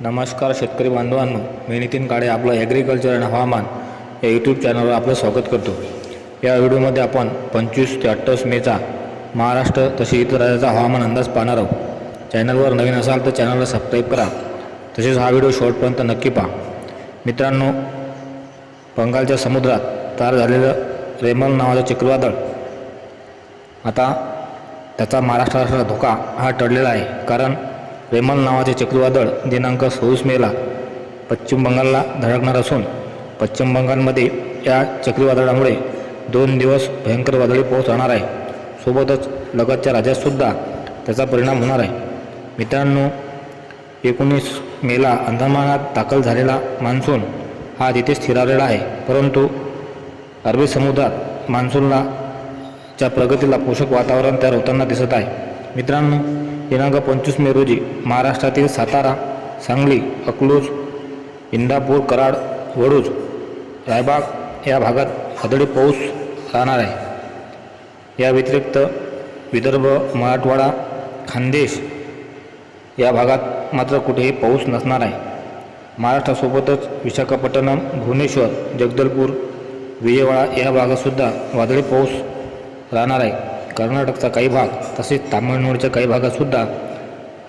नमस्कार शेतकरी बांधवांनो मी नितीन काळे आपलं ॲग्रिकल्चर आणि हवामान या यूट्यूब चॅनलवर आपलं स्वागत करतो. या व्हिडिओमध्ये आपण पंचवीस ते अठ्ठावीस मेचा महाराष्ट्र तसे इतर राज्याचा हवामान अंदाज पाहणार आहोत. चॅनलवर नवीन असाल तर चॅनलला सबस्क्राईब करा. तसेच हा व्हिडिओ शेवटपर्यंत नक्की पहा. मित्रांनो बंगालच्या समुद्रात तयार झालेलं रेमल नावाचं चक्रीवादळ आता त्याचा महाराष्ट्राला धोका हा टळलेला आहे. कारण रेमल नावाचे चक्रीवादळ दिनांक सव्वीस मेला पश्चिम बंगालला धडकणार असून पश्चिम बंगालमध्ये या चक्रीवादळामुळे दोन दिवस भयंकर वादळी पाऊस राहणार आहे. सोबतच लगतच्या राज्यातसुद्धा त्याचा परिणाम होणार आहे. मित्रांनो एकोणीस मेला अंदमानात दाखल झालेला मान्सून हा तिथे स्थिरावलेला आहे. परंतु अरबी समुद्रात मान्सूनला च्या प्रगतीला पोषक वातावरण तयार होताना दिसत आहे. मित्रांनो दिनांक पंचवीस मे रोजी महाराष्ट्रातील सातारा सांगली अकलूज इंदापूर कराड वडूज रायबाग या भागात वादळी पाऊस राहणार आहे. या व्यतिरिक्त विदर्भ मराठवाडा खानदेश या भागात मात्र कुठेही पाऊस नसणार आहे. महाराष्ट्रासोबतच विशाखापट्टणम भुवनेश्वर जगदलपूर विजयवाडा या भागातसुद्धा वादळी पाऊस राहणार आहे. कर्नाटकचा काही भाग तसेच तामिळनाडूच्या काही भागातसुद्धा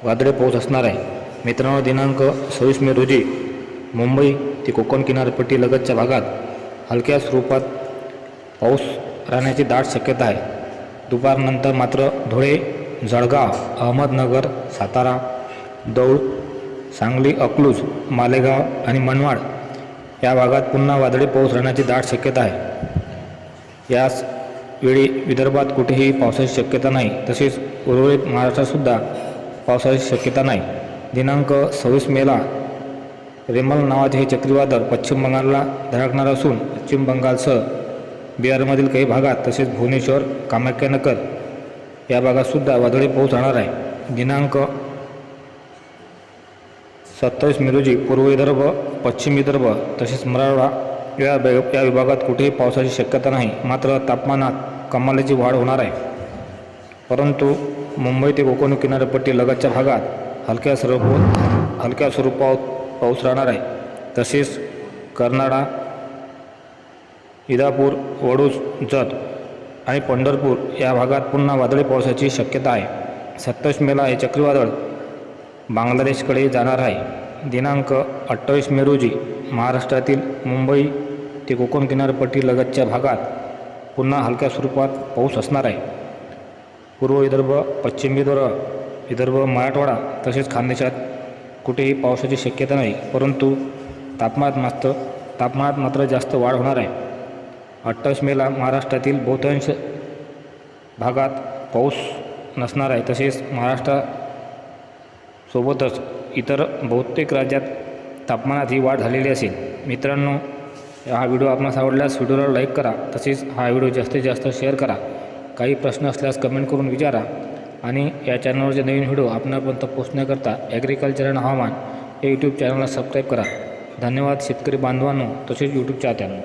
वादळी पाऊस असणार आहे. मित्रांनो दिनांक सव्वीस मे रोजी मुंबई ते कोकण किनारपट्टी लगतच्या भागात हलक्या स्वरूपात पाऊस राहण्याची दाट शक्यता आहे. दुपारनंतर मात्र धुळे जळगाव अहमदनगर सातारा दौड सांगली अकलूज मालेगाव आणि मनमाड या भागात पुन्हा वादळी पाऊस राहण्याची दाट शक्यता आहे. याच वेळी विदर्भात कुठेही पावसाची शक्यता नाही तसेच उर्वरित महाराष्ट्रातसुद्धा पावसाची शक्यता नाही. दिनांक सव्वीस मेला रेमल नावाचे हे चक्रीवादळ पश्चिम बंगालला धडकणार असून पश्चिम बंगालसह बिहारमधील काही भागात तसेच भुवनेश्वर कामाख्यानगर या भागातसुद्धा वादळी पाऊस राहणार आहे. दिनांक सत्तावीस मे रोजी पूर्व विदर्भ पश्चिम विदर्भ तसेच मराठवाडा या बे- या विभागात कुठेही पावसाची शक्यता नाही. मात्र तापमानात कमालीची वाढ होणार आहे. परंतु मुंबई ते कोकण किनारपट्टी लगतच्या भागात हलक्या स्वरूप हलक्या स्वरूपात पाऊस राहणार आहे. तसेच कर्नाळा इदापूर वडूज जत आणि पंढरपूर या भागात पुन्हा वादळी पावसाची शक्यता आहे. सत्तावीस मेला हे चक्रीवादळ बांगलादेशकडे जाणार आहे. दिनांक अठ्ठावीस मे रोजी महाराष्ट्रातील मुंबई ते कोकण किनारपट्टी लगतच्या भागात पुन्हा हलक्या स्वरूपात पाऊस असणार आहे. पूर्व विदर्भ पश्चिम विदर्भ विदर्भ मराठवाडा तसेच खानदेशात कुठेही पावसाची शक्यता नाही परंतु तापमानात मात्र तापमानात मात्र जास्त वाढ होणार आहे. अठ्ठावीस मेला महाराष्ट्रातील बहुतांश भागात पाऊस नसणार आहे. तसेच महाराष्ट्रासोबतच इतर बहुतेक राज्यात तापमानात ही वाढ झालेली असेल. मित्रांनो हा व्हिडिओ आपणास आवडल्यास व्हिडिओला लाईक करा तसेच हा व्हिडिओ जास्तीत जास्त शेअर करा. काही प्रश्न असल्यास कमेंट करून विचारा आणि या चॅनलवरचे नवीन व्हिडिओ आपणापर्यंत पोहोचण्याकरता ॲग्रिकल्चर अँड हवामान या यूट्यूब चॅनलला सबस्क्राईब करा. धन्यवाद शेतकरी बांधवांनो तसेच यूट्यूब चाहत्यांनो.